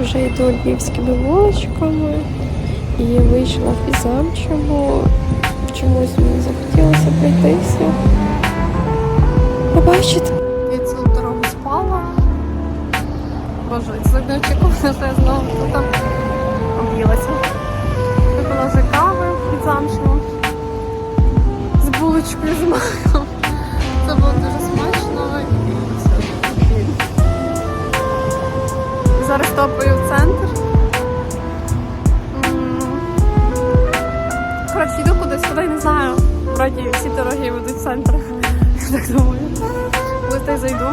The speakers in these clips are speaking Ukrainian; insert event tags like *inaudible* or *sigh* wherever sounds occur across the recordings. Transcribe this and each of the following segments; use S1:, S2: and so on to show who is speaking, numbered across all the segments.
S1: Вже йду львівськими вуличками і вийшла в замчому. Чомусь мені захотілося пройтися. Побачити. Я цілу дорогу спала. Боже, це не очікувала, що топаю в центр. Коротше, йду кудись, куди не знаю. Вроді всі дороги ведуть в центр. *laughs* Я так думаю. Та зайду.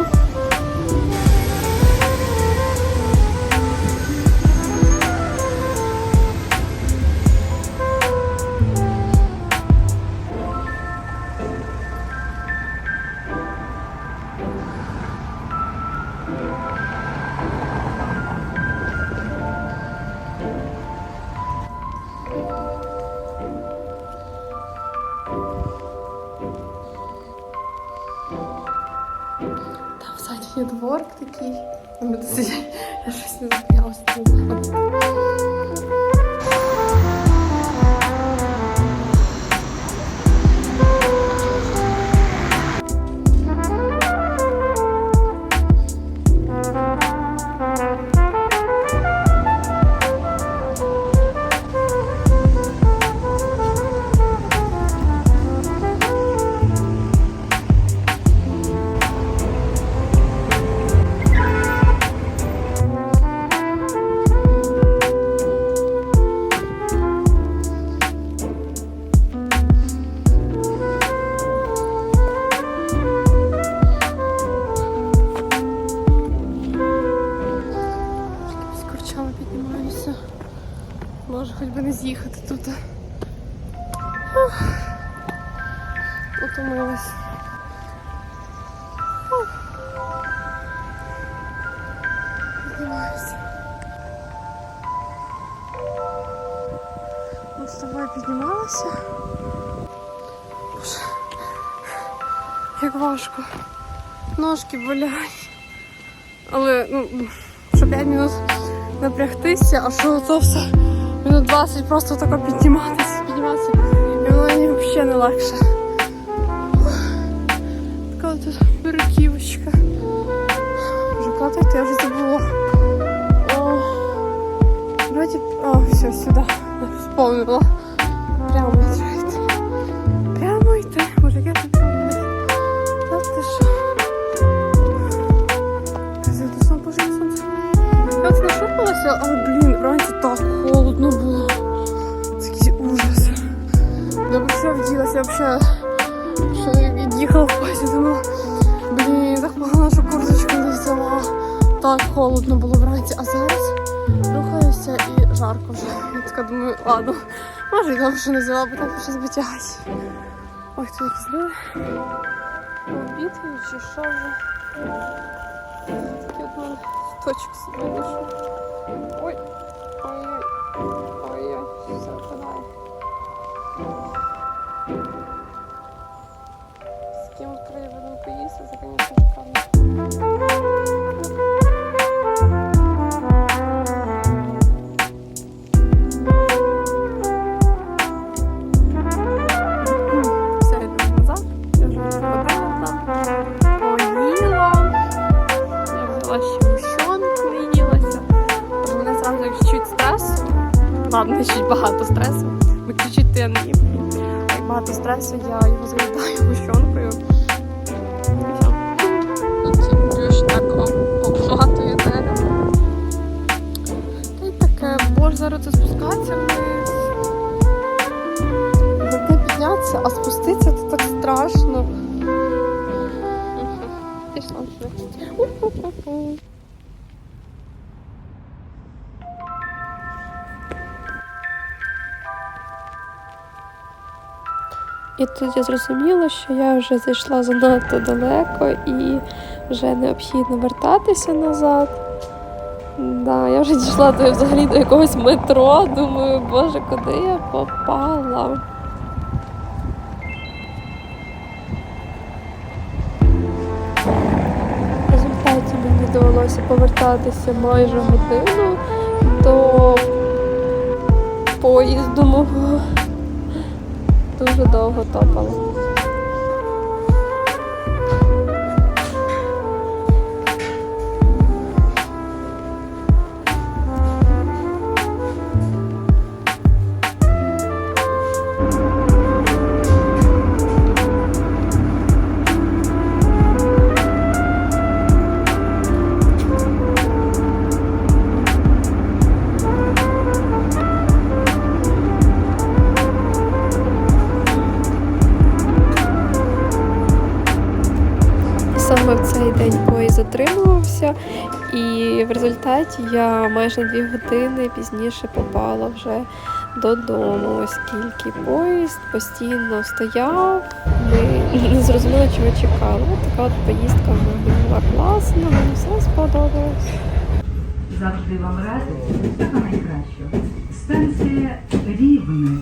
S1: Там такий. такий. Люди сидять. Я щось не зупинялася. З з'їхати тут. Утомилась. Піднімаюся. З тобою піднімалися. Боже, Як важко. Ножки болять. Але ну, що 5 минут напрягтися, а що це все минут 20 просто тако підніматися, підніматися. І воно мені взагалі не легше. Така тут переківочка. Вже катати, я вже забула. О, вроді... О, все, сюди. Я Вспомнила. Прямо Я вділася я від'їхала в поїзді, думала, блін, так погано, що курточку не взяла. Так холодно було вранці, а зараз рухаюся і жарко вже. Я така думаю, ладно, може добре, що не взяла, бо так щось витягать. Ой, тут якісь люди. Чи що вже? Такий от мене собі вийшов. Ой, ой, ой, ой, все впадає. Зразу як чуть стресу. Ладно, *laughs* чуть багато стресу. Не їм. Багато стресу, я його заїдаю гущонкою. Зараз це спускатися вниз. Завжди піднятися, а спуститися це так страшно. Пішла вже. І тут я зрозуміла, що я вже зайшла занадто далеко і вже необхідно вертатися назад. Да, я вже дійшла до взагалі до якогось метро. Думаю, боже, куди я попала? В результаті мені довелося повертатися майже годину. до поїзду мого. Дуже довго топала. Затримувався, і в результаті я майже дві години пізніше попала вже додому, оскільки поїзд постійно стояв. Ми не зрозуміли, чого чекали. Така от поїздка була класна, мені все сподобалось.
S2: Завжди вам ради всього найкращого. Станція Рівне.